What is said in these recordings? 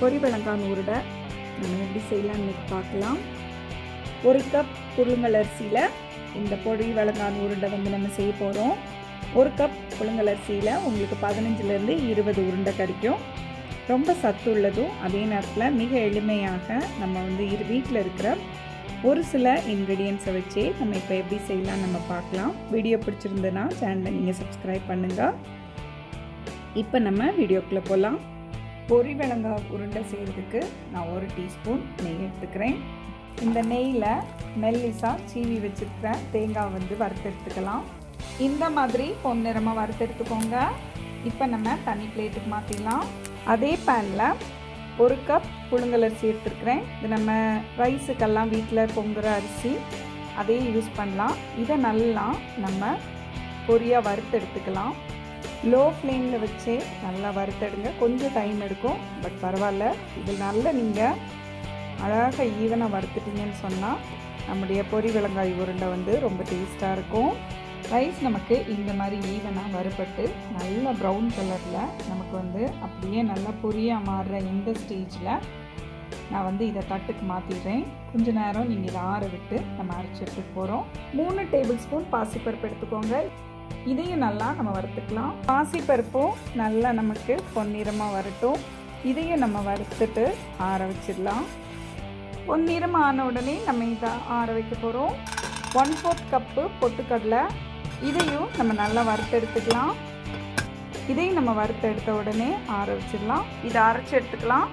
பொரி வெளங்கான் உருடை நம்ம எப்படி செய்யலாம்னு பார்க்கலாம். ஒரு கப் புழுங்கல் அரிசியில் இந்த பொரி வழங்கான் உருண்டை வந்து நம்ம செய்ய போகிறோம் ஒரு கப் புழுங்கலரிசியில் உங்களுக்கு பதினஞ்சுலேருந்து இருபது உருண்டை கிடைக்கும். ரொம்ப சத்து உள்ளதும் அதே நேரத்தில் மிக எளிமையாக நம்ம வந்து இரு வீட்டில் இருக்கிற ஒரு சில இன்க்ரீடியன்ஸை வச்சே நம்ம இப்போ எப்படி செய்யலாம் நம்ம பார்க்கலாம். வீடியோ பிடிச்சிருந்ததுன்னா சேனலை நீங்கள் சப்ஸ்கிரைப் பண்ணுங்கள் இப்போ நம்ம வீடியோக்குள்ளே போகலாம் பொரி வெளங்காய் உருண்டை செய்கிறதுக்கு நான் ஒரு டீஸ்பூன் நெய் எடுத்துக்கிறேன். இந்த நெய்யில் மெல்லிசா சீவி வச்சுருக்கிற தேங்காய் வந்து வறுத்தெடுத்துக்கலாம். இந்த மாதிரி பொன்னிறமாக வறுத்தெடுத்துக்கோங்க. இப்போ நம்ம தனி பிளேட்டுக்கு மாற்றிடலாம் அதே பேனில் ஒரு கப் புழுங்கலரிசி அரிசி இது நம்ம ரைஸுக்கெல்லாம் வீட்டில் பொங்குற அரிசி. அதே யூஸ் பண்ணலாம். இதை நல்லா நம்ம பொரியாக வறுத்தெடுத்துக்கலாம். லோ ஃப்ளேமில் வச்சே நல்லா வறுத்தெடுங்க. கொஞ்சம் டைம் எடுக்கும். பட் பரவாயில்ல. இது நல்ல நீங்கள் அழகாக ஈவனாக வறுத்துட்டீங்கன்னு சொன்னால் நம்முடைய பொரி விலங்காய் உருண்டை வந்து ரொம்ப டேஸ்ட்டாக இருக்கும். ரைஸ் நமக்கு இந்த மாதிரி ஈவனாக வறுபட்டு நல்ல ப்ரௌன் கலரில் நமக்கு வந்து அப்படியே நல்லா பொரியாக மாறுற இந்த ஸ்டேஜில் நான் வந்து இதை தட்டுக்கு மாற்றிடுறேன் கொஞ்ச நேரம் நீங்கள் இதை ஆற விட்டு நம்ம அரைச்சிட்டு போகிறோம் மூணு டேபிள் ஸ்பூன் பாசிப்பருப்பு எடுத்துக்கோங்க. இதையும் நல்லா நம்ம வறுத்துக்கலாம். பாசிப்பருப்பும் நல்லா நமக்கு பொன்னிறமாக வரட்டும். இதையும் நம்ம வறுத்துட்டு ஆற வச்சிடலாம். பொன்னிறமாக ஆன உடனே நம்ம இதை ஆற வைக்க போகிறோம் ஒன் ஃபோர்த் கப்பு பொட்டுக்கடலை. இதையும் நம்ம நல்லா வறுத்தெடுத்துக்கலாம் இதையும் நம்ம வறுத்தெடுத்த உடனே ஆற வச்சிடலாம். இதை அரைச்சி எடுத்துக்கலாம்.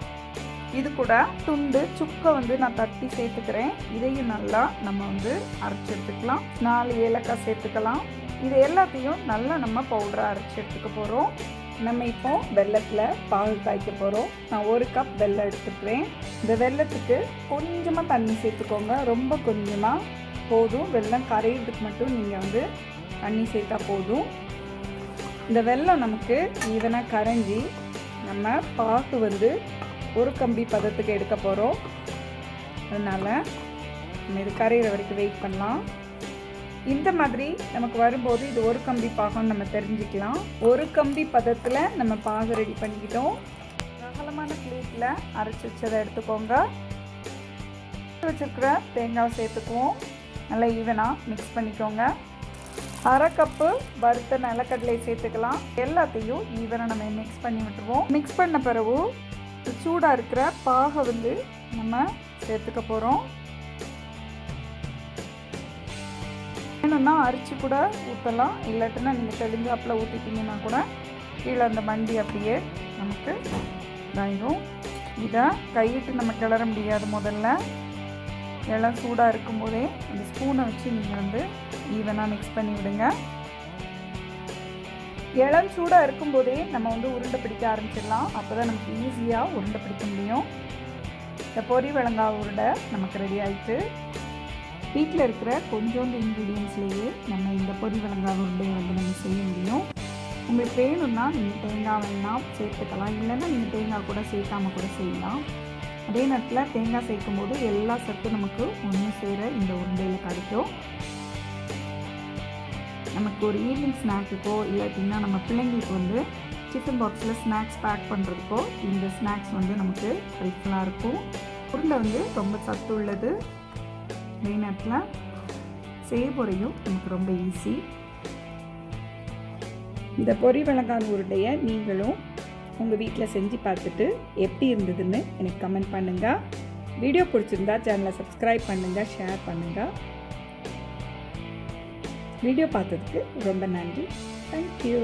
இது கூட துண்டு சுக்கை வந்து நான் தட்டி சேர்த்துக்கிறேன். இதையும் நல்லா நம்ம வந்து அரைச்சி எடுத்துக்கலாம். நாலு ஏலக்காய் சேர்த்துக்கலாம். இது எல்லாத்தையும் நல்லா நம்ம பவுடராக அரைச்சி எடுத்துக்க போகிறோம் நம்ம இப்போ வெள்ளத்தில் பால் காய்க்க போகிறோம் நான் ஒரு கப் வெல்லம் எடுத்துக்கிறேன். இந்த வெள்ளத்துக்கு கொஞ்சமாக தண்ணி சேர்த்துக்கோங்க. ரொம்ப கொஞ்சமாக போதும். வெல்லம் கரையிறதுக்கு மட்டும் நீங்கள் வந்து தண்ணி சேர்த்தா போதும். இந்த வெல்லம் நமக்கு ஈவனாக கரைஞ்சி நம்ம பாக்கு வந்து ஒரு கம்பி பதத்துக்கு எடுக்க போகிறோம் அதனால் நம்ம இது கரையிற வரைக்கும் வெயிட் பண்ணலாம். இந்த மாதிரி நமக்கு வரும்போது இது ஒரு கம்பி பாகம்னு நம்ம தெரிஞ்சுக்கலாம். ஒரு கம்பி பதத்தில் நம்ம பாகம் ரெடி பண்ணிக்கிட்டோம். அகலமான பிளேட்டில் அரைச்சி வச்சதை எடுத்துக்கோங்க. வச்சுருக்கிற தேங்காய் சேர்த்துக்குவோம். நல்லா ஈவனாக மிக்ஸ் பண்ணிக்கோங்க. அரை கப்பு வறுத்த நிலக்கடலை சேர்த்துக்கலாம். எல்லாத்தையும் ஈவனாக நம்ம மிக்ஸ் பண்ணி விட்டுருவோம். மிக்ஸ் பண்ண பிறகு சூடாக இருக்கிற பாகை வந்து நம்ம சேர்த்துக்க போகிறோம் வேணும்னா அரிச்சு கூட ஊற்றலாம் இல்லாட்டினா நீங்கள் தெளிஞ்சாப்பில் ஊற்றிட்டீங்கன்னா கூட கீழே அந்த மண்டி அப்படியே நமக்கு இதாயிடும் இதை கையிட்டு நம்ம கிளற முடியாது முதல்ல. எல்லாம் சூடாக இருக்கும்போதே அந்த ஸ்பூனை வச்சு நீங்கள் வந்து ஈவனாக மிக்ஸ் பண்ணி விடுங்க. இளம் சூடாக இருக்கும்போதே நம்ம வந்து உருண்டை பிடிக்க ஆரம்பிச்சிடலாம். அப்போ தான் நமக்கு ஈஸியாக உருண்டை பிடிக்க முடியும். இந்த பொரி விளங்காய் உருண்டை நமக்கு ரெடி ஆயிட்டு வீட்டில் இருக்கிற கொஞ்சோண்டு இன்க்ரீடியன்ஸ்லேயே நம்ம இந்த பொறி விளங்காய் உருண்டையை வந்து நம்ம செய்ய முடியும். உங்களுக்கு வேணும்னா நீங்கள் தேங்காய் வேணால் சேர்த்துக்கலாம். இல்லைன்னா நீங்கள் தேங்காய் கூட சேர்க்காமல் கூட செய்யலாம். அதே நேரத்தில் தேங்காய் சேர்க்கும் போது எல்லா சத்தும் நமக்கு ஒன்று சேர இந்த உருண்டையில் கிடைக்கும். நமக்கு ஒரு ஈவினிங் ஸ்நாக்குக்கோ இல்லாட்டின்னா நம்ம பிள்ளைங்களுக்கு வந்து டிஃபன் பாக்ஸில் ஸ்நாக்ஸ் பேக் பண்ணுறதுக்கோ இந்த ஸ்நாக்ஸ் வந்து நமக்கு ஹெல்ப்ஃபுல்லாக இருக்கும். உருண்டை வந்து ரொம்ப சத்து உள்ளது. அதே நேரத்தில் செய்முறையும் நமக்கு ரொம்ப ஈஸி இந்த பொரி விளங்கான் உருண்டையை நீங்களும் உங்கள் வீட்டில் செஞ்சு பார்த்துட்டு எப்படி இருந்ததுன்னு எனக்கு கமெண்ட் பண்ணுங்கள் வீடியோ பிடிச்சிருந்தா சேனலை சப்ஸ்கிரைப் பண்ணுங்கள் ஷேர் பண்ணுங்கள் வீடியோ பார்த்ததுக்கு ரொம்ப நன்றி. தேங்க்யூ